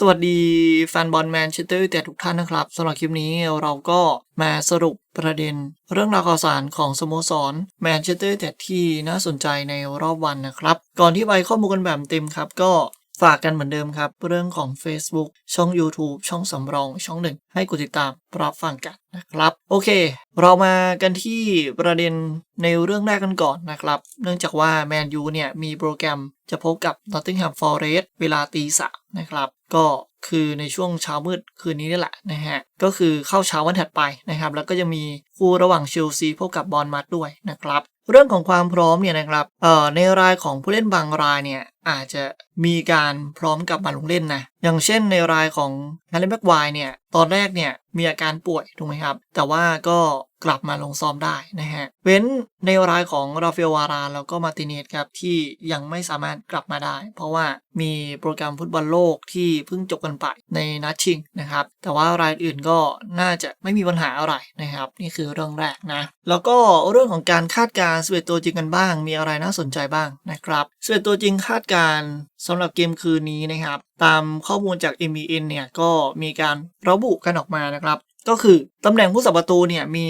สวัสดีแฟนบอลแมนเชสเตอร์ยูไนเต็ดทุกท่านนะครับสำหรับคลิปนี้เราก็มาสรุปประเด็น เรื่องราวข่าวสารของสโมสรแมนเชสเตอร์ยูไนเต็ดที่น่าสนใจในรอบวันนะครับ ก่อนที่ไปข้อมูลกันแบบเต็มครับ ก็ ฝากกันเหมือนเดิมครับ เรื่องของ Facebook ช่อง YouTube ช่องสำรอง ช่องหนึ่งให้กดติดตามรับฟังกันนะครับ โอเค เรามากันที่ประเด็นในเรื่องแรกกันก่อนนะครับ เนื่องจากว่าแมนยูเนี่ย มีโปรแกรมจะพบกับ Nottingham Forest เวลาตีสามนะครับ ก็คือในช่วงเช้ามืดคืนนี้นี่แหละนะฮะ ก็คือเข้าเช้าวันถัดไปนะครับ แล้วก็จะมีคู่ระหว่างเชลซีพบกับบอลมัดด้วยนะครับ เรื่องของความพร้อมเนี่ยนะครับเอ่อในรายของผู้เล่นบางรายเนี่ยอาจจะมีการพร้อมกลับมาลงเล่นนะ อย่างเช่นในรายของนาเลนแบ็กไวเนี่ย ตอนแรกเนี่ยมีอาการป่วยถูกไหมครับ แต่ว่าก็กลับมาลงซ้อมได้นะฮะ เว้นในรายของราฟาเอลวาราแล้วก็มาติเนสครับ ที่ยังไม่สามารถกลับมาได้ เพราะว่ามีโปรแกรมฟุตบอลโลกที่เพิ่งจบกันไปในนัดชิงนะครับ แต่ว่ารายอื่นก็น่าจะไม่มีปัญหาอะไรนะครับ นี่คือเรื่องแรกนะ แล้วก็เรื่องของการคาดการณ์11ตัวจริงกันบ้าง มีอะไรน่าสนใจบ้างนะครับ11ตัวจริงคาดการณ์สำหรับเกมคืนนี้นะครับ ตามข้อมูลจาก MEN เนี่ยก็มีการระบุกันออกมานะครับก็คือตำแหน่งผู้สับประตูเนี่ยมี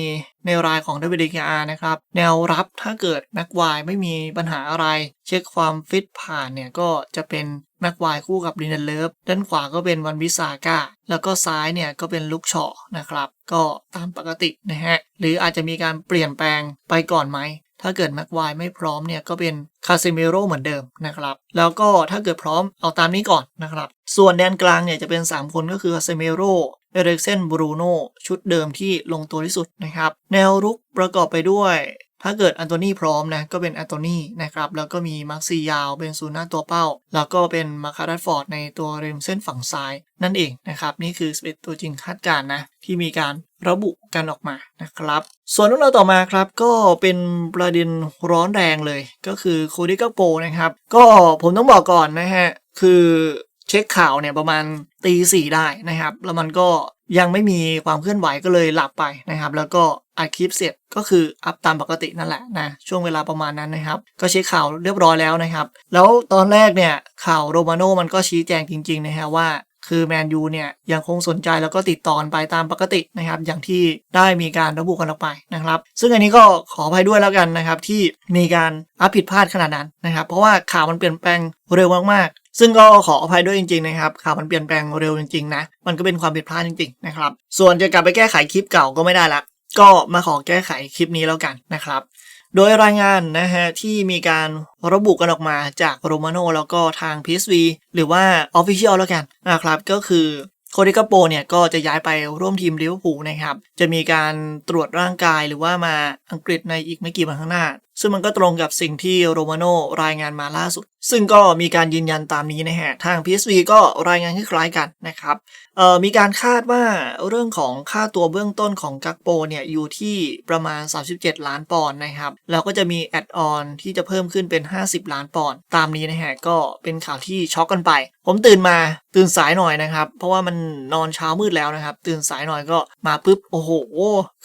ในรายของ WDKR นะครับ แนวรับถ้าเกิดแม็กควายไม่มีปัญหาอะไร เช็คความฟิตผ่านเนี่ยก็จะเป็นแม็กควายคู่กับลินเดเลฟด้านขวาก็เป็นวันวิสาก้าแล้วก็ซ้ายเนี่ยก็เป็นลุกชอนะครับ ก็ตามปกตินะฮะ หรืออาจจะมีการเปลี่ยนแปลงไปก่อนไหม ถ้าเกิดแม็กไวายไม่พร้อมเนี่ยก็เป็นคาเซเมโรเหมือนเดิมนะครับ แล้วก็ถ้าเกิดพร้อมเอาตามนี้ก่อนนะครับ ส่วนแดนกลางเนี่ยจะเป็น 3 คนก็คือคาเซเมโรเอเร็กเซนบรูโน่ชุดเดิมที่ลงตัวที่สุดนะครับ แนวรุกประกอบไปด้วย ถ้าเกิดอันโตนีพร้อมนะก็เป็นอันโตนีนะครับแล้วก็มีมาร์คซียาวเป็นศูนย์หน้าตัวเป้า แล้วก็เป็นมาคารัสฟอร์ดในตัวริมเส้นฝั่งซ้าย นั่นเองนะครับ นี่คือ11ตัวจริงคาดการณ์นะ ที่มีการระบุกันออกมานะครับ ส่วนเรื่องราวต่อมาครับ ก็เป็นประเด็นร้อนแรงเลย ก็คือโคดิกาโปนะครับ ก็ผมต้องบอกก่อนนะฮะ คือเช็คข่าวเนี่ยประมาณตีสี่ได้นะครับ แล้วมันก็ยังไม่มีความเคลื่อนไหวก็เลยหลับไปนะครับ แล้วก็ อัดคลิปเสร็จก็คืออัพตามปกตินั่นแหละนะช่วงเวลาประมาณนั้นนะครับ ก็เช็คข่าวเรียบร้อยแล้วนะครับ แล้วตอนแรกเนี่ยข่าวโรมาโน่มันก็ชี้แจงจริงๆนะฮะว่าคือแมนยูเนี่ยยังคงสนใจแล้วก็ติดต่อไปตามปกตินะครับ อย่างที่ได้มีการระบุกันออกไปนะครับ ซึ่งอันนี้ก็ขออภัยด้วยแล้วกันนะครับ ที่มีการอัพผิดพลาดขนาดนั้นนะครับ เพราะว่าข่าวมันเปลี่ยนแปลงเร็วมากๆ ซึ่งก็ขออภัยด้วยจริงๆนะครับข่าวมันเปลี่ยนแปลงเร็วจริงๆนะมันก็เป็นความผิดพลาดจริงๆนะครับส่วนจะกลับไปแก้ไขคลิปเก่าก็ไม่ได้ละ ก็มาขอแก้ไขคลิปนี้แล้วกันนะครับ โดยรายงานนะฮะที่มีการระบุกันออกมาจากโรมาโนแล้วก็ทาง PSV หรือว่า Official แล้วกันนะครับก็คือโคดิกาโปเนี่ยก็จะย้ายไปร่วมทีมลิเวอร์พูลนะครับ จะมีการตรวจร่างกายหรือว่ามาอังกฤษในอีกไม่กี่วันข้างหน้า ซึ่งมันก็ตรงกับสิ่งที่โรมาโนรายงานมาล่าสุด ซึ่งก็มีการยืนยันตามนี้นะฮะ ทาง PSV ก็รายงานคล้ายๆกันนะครับ เอ่อมีการคาดว่าเรื่องของค่าตัวเบื้องต้นของกักโปเนี่ยอยู่ที่ประมาณ 37 ล้านปอนด์นะครับ แล้วก็จะมีแอดออนที่จะเพิ่มขึ้นเป็น 50 ล้านปอนด์ตามนี้นะฮะก็เป็นข่าวที่ช็อกกันไป ผมตื่นมาตื่นสายหน่อยนะครับ เพราะว่ามันนอนเช้ามืดแล้วนะครับ ตื่นสายหน่อยก็มาปุ๊บโอ้โห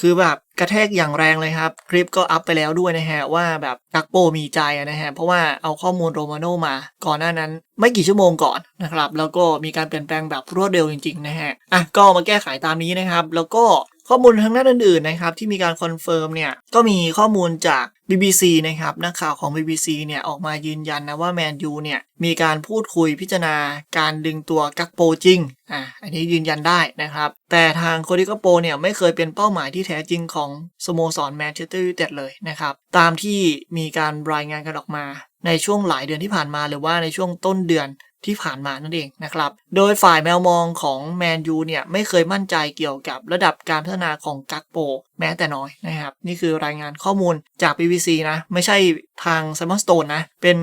คือแบบกระแทกอย่างแรงเลยครับ คลิปก็อัพไปแล้วด้วยนะฮะว่าแบบกักโปมีใจนะฮะเพราะว่าเอาข้อมูลโรมาโนมา ก่อนหน้านั้นไม่กี่ชั่วโมงก่อนนะครับ แล้วก็มีการเปลี่ยนแปลงแบบรวดเร็วจริง ๆ นะฮะอะก็มาแก้ไขตามนี้นะครับ แล้วก็ข้อมูลทางด้านอื่นๆนะครับที่มีการคอนเฟิร์มเนี่ยก็มีข้อมูลจาก BBC นะครับนักข่าวของ BBC เนี่ยออกมายืนยันนะว่าแมนยูเนี่ยมีการพูดคุยพิจารณาการดึงตัวกักโปจริงอะอันนี้ยืนยันได้นะครับ แต่ทางโคดิกาโปเนี่ยไม่เคยเป็นเป้าหมายที่แท้จริงของสโมสรแมนเชสเตอร์ยูไนเต็ดเลยนะครับ ตามที่มีการรายงานกันออกมา ในช่วงหลายเดือนที่ผ่านมาหรือว่าในช่วงต้นเดือน ที่ผ่านมานั่นเองนะครับ โดยฝ่ายแมวมองของแมนยูเนี่ยไม่เคยมั่นใจเกี่ยวกับระดับการพัฒนาของกักโป แม้แต่น้อยนะครับ นี่คือรายงานข้อมูลจาก BBC นะ ไม่ใช่ทาง s ซมอนสโตนนะ เป็น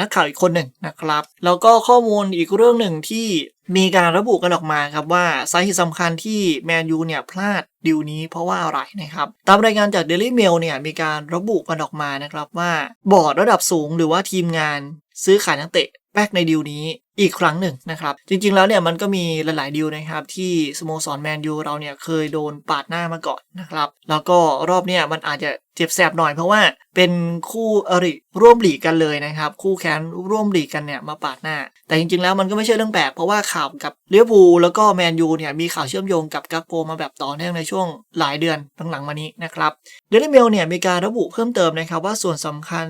นักข่าวอีกคนหนึ่งนะครับ แล้วก็ข้อมูลอีกเรื่องหนึ่งที่มีการระบุกันออกมาครับว่าสาเหตุสำคัญที่แมนยูเนี่ยพลาดดิวนี้เพราะว่าอะไรนะครับ ตามรายงานจาก Daily Mail เนี่ยมีการระบุกันออกมานะครับว่าบอร์ดระดับสูงหรือว่าทีมงานซื้อขายนักเตะ แบ็กในดิวนี้อีกครั้งหนึ่งนะครับ จริงๆแล้วเนี่ยมันก็มีหลายๆดิวนะครับที่สโมสรแมนยูเราเนี่ยเคยโดนปาดหน้ามาก่อนนะครับ แล้วก็รอบเนี่ยมันอาจจะเจ็บแสบหน่อยเพราะว่าเป็นคู่อริร่วมหลีกกันเลยนะครับ คู่แข่งร่วมหลีกกันเนี่ยมาปาดหน้า แต่จริงๆแล้วมันก็ไม่ใช่เรื่องแปลกเพราะว่าข่าวกับเลียวบูแล้วก็แมนยูเนี่ยมีข่าวเชื่อมโยงกับกักโปมาแบบต่อเนื่องในช่วงหลายเดือนหลังๆมานี้นะครับเดลิเมลเนี่ยมีการระบุเพิ่มเติมนะครับว่าส่วนสำคัญ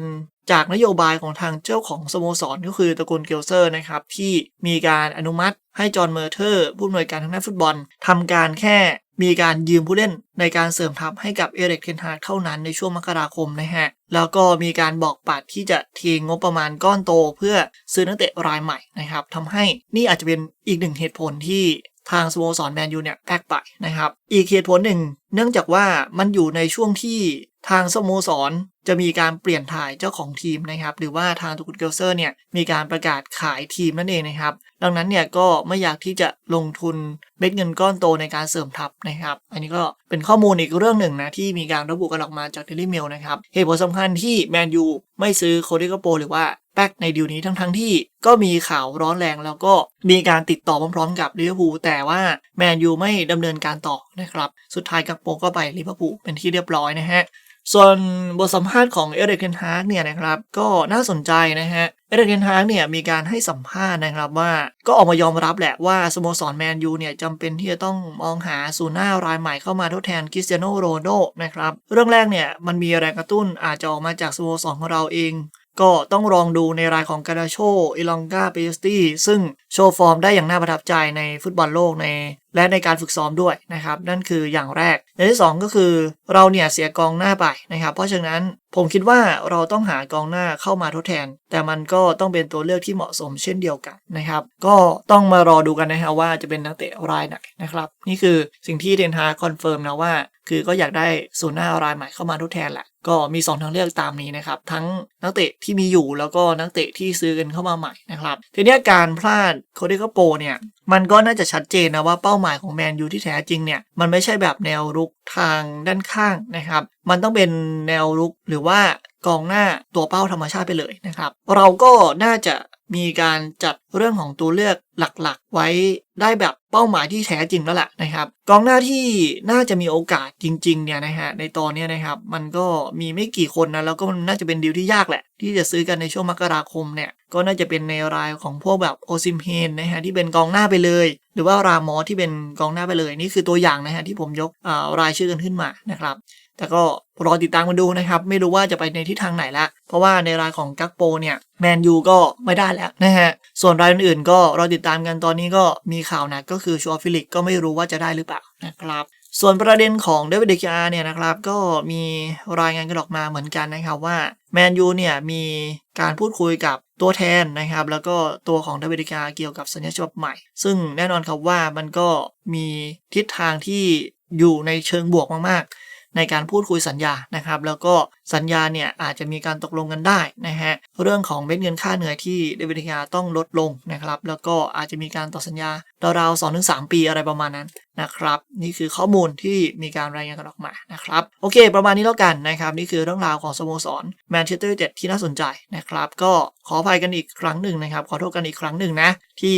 จากนโยบายของทางเจ้าของสโมสรก็คือตระกูลเกลเซอร์นะครับที่มีการอนุมัติให้จอห์นเมอร์เทอร์ผู้อำนวยการทางด้านฟุตบอลทำการแค่ มีการยืมผู้เล่นในการเสริมทัพให้กับเอเร็กเทนฮากเท่านั้นในช่วงมกราคมนะฮะ แล้วก็มีการบอกปัดที่จะทิ้งงบประมาณก้อนโต เพื่อซื้อนักเตะรายใหม่นะครับทำให้นี่อาจจะเป็นอีกหนึ่งเหตุผลที่ ทางสโมสรแมนยูเนี่ยแพกไปนะครับ อีกเหตุผลหนึ่ง เนื่องจากว่ามันอยู่ในช่วงที่ทางสโมสรจะมีการเปลี่ยนถ่ายเจ้าของทีมนะครับ หรือว่าทางตุกุนเกลเซอร์เนี่ยมีการประกาศขายทีมนั่นเองนะครับ ดังนั้นเนี่ยก็ไม่อยากที่จะลงทุนเม็ดเงินก้อนโตในการเสริมทัพนะครับ อันนี้ก็เป็นข้อมูลอีกเรื่องหนึ่งนะที่มีการระบุกันออกมาจากเดลิเมลนะครับเหตุผลสำคัญที่แมนยูไม่ซื้อโคดิโกโปหรือว่า แป๊กในดีลนี้ทั้งๆที่ก็มีข่าวร้อนแรงแล้วก็มีการติดต่อพร้อมๆ กับลิเวอร์พูลแต่ว่าแมนยูไม่ดำเนินการต่อนะครับ สุดท้ายกักโปก็ไปลิเวอร์พูลเป็นที่เรียบร้อยนะฮะส่วนบทสัมภาษณ์ของเอเดรกเทนฮาร์กเนี่ยนะครับก็น่าสนใจนะฮะเอเดรกเทนฮาร์กเนี่ยมีการให้สัมภาษณ์นะครับว่าก็ออกมายอมรับแหละว่าสโมสรแมนยูเนี่ยจำเป็นที่จะต้องมองหาศูนย์หน้ารายใหม่เข้ามาทดแทนคริสเตียโนโรนโดนะครับเรื่องแรกเนี่ยมันมีแรงกระตุ้นอาจจะออกมาจากสโมสรของเราเอง ก็ต้องลองดูในรายของกาดาโชอิลองกาเปสตี้ซึ่งโชว์ฟอร์มได้อย่างน่าประทับใจในฟุตบอลโลกใน และในการฝึกซ้อมด้วยนะครับ นั่นคืออย่างแรก อย่างที่ 2 ก็คือเราเนี่ยเสียกองหน้าไปนะครับ เพราะฉะนั้นผมคิดว่าเราต้องหากองหน้าเข้ามาทดแทน แต่มันก็ต้องเป็นตัวเลือกที่เหมาะสมเช่นเดียวกันนะครับ ก็ต้องมารอดูกันนะฮะว่าจะเป็นนักเตะรายไหนนะครับ นี่คือสิ่งที่เดนฮาคอนเฟิร์มนะว่า คือก็อยากได้ศูนย์หน้ารายใหม่เข้ามาทดแทนแหละ ก็มี 2 ทางเลือกตามนี้นะครับ ทั้งนักเตะที่มีอยู่แล้วก็นักเตะที่ซื้อกันเข้ามาใหม่นะครับ ทีนี้การพลาดโคเดโกโปเนี่ย มันก็น่าจะชัดเจนนะว่าเป้าหมายของแมนยูที่แท้จริงเนี่ย มันไม่ใช่แบบแนวรุกทางด้านข้างนะครับ มันต้องเป็นแนวรุกหรือว่ากองหน้าตัวเป้าธรรมชาติไปเลยนะครับ เราก็น่าจะ มีการจัดเรื่องของตัวเลือกหลักๆ ไว้ได้แบบเป้าหมายที่แท้จริงแล้วแหละนะครับ กองหน้าที่น่าจะมีโอกาสจริงๆเนี่ยนะฮะในตอนนี้นะครับ มันก็มีไม่กี่คนนะแล้วก็มันน่าจะเป็นดีลที่ยากแหละ ที่จะซื้อกันในช่วงมกราคมเนี่ยก็น่าจะเป็นในรายของพวกแบบโอซิมเฮนนะฮะที่เป็นกองหน้าไปเลย หรือว่ารามอที่เป็นกองหน้าไปเลยนี่คือตัวอย่างนะฮะที่ผมยกรายชื่อกันขึ้นมานะครับ แต่ก็รอติดตามกันดูนะครับ ไม่รู้ว่าจะไปในทิศทางไหนละ เพราะว่าในรายของกักโปเนี่ยแมนยูก็ไม่ได้แล้วนะฮะ ส่วนรายอื่นๆ ก็รอติดตามกันตอนนี้ก็มีข่าวหนักก็คือชัวฟิลิกก็ไม่รู้ว่าจะได้หรือเปล่านะครับ ส่วนประเด็นของเดวิดเดคิอาเนี่ยนะครับ ก็มีรายงานกันออกมาเหมือนกันนะครับว่าแมนยูเนี่ยมีการพูดคุยกับตัวแทนนะครับ แล้วก็ตัวของเดวิดเดคิอาเกี่ยวกับสัญญาฉบับใหม่ ซึ่งแน่นอนครับว่ามันก็มีทิศทางที่อยู่ในเชิงบวกมากๆ ในการพูดคุยสัญญานะครับ แล้วก็ สัญญาเนี่ยอาจจะมีการตกลงกันได้นะฮะเรื่องของเม็ดเงินค่าเหนื่อยที่เดวิดเดคิอาต้องลดลงนะครับแล้วก็อาจจะมีการต่อสัญญาราวๆสองถึงสามปีอะไรประมาณนั้นนะครับนี่คือข้อมูลที่มีการรายงานกันออกมานะครับโอเค ประมาณนี้แล้วกันนะครับนี่คือเรื่องราวของสโมสรแมนเชสเตอร์ยูไนเต็ดที่น่าสนใจนะครับก็ขออภัยกันอีกครั้งหนึ่งนะครับขอโทษกันอีกครั้งหนึ่งนะที่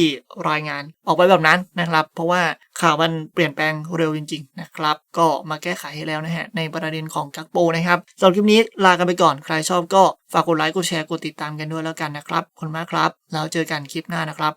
รายงานออกไปแบบนั้นนะครับ เพราะว่าข่าวมันเปลี่ยนแปลงเร็วจริงๆนะครับก็มาแก้ไขให้แล้วนะฮะในประเด็นของกักโปนะครับสำหรับคลิปนี้ลากันไปก่อนใครชอบก็ฝากกดไลค์กดแชร์กดติดตามกันด้วยแล้วกันนะครับขอบคุณมากครับ แล้วเจอกันคลิปหน้านะครับ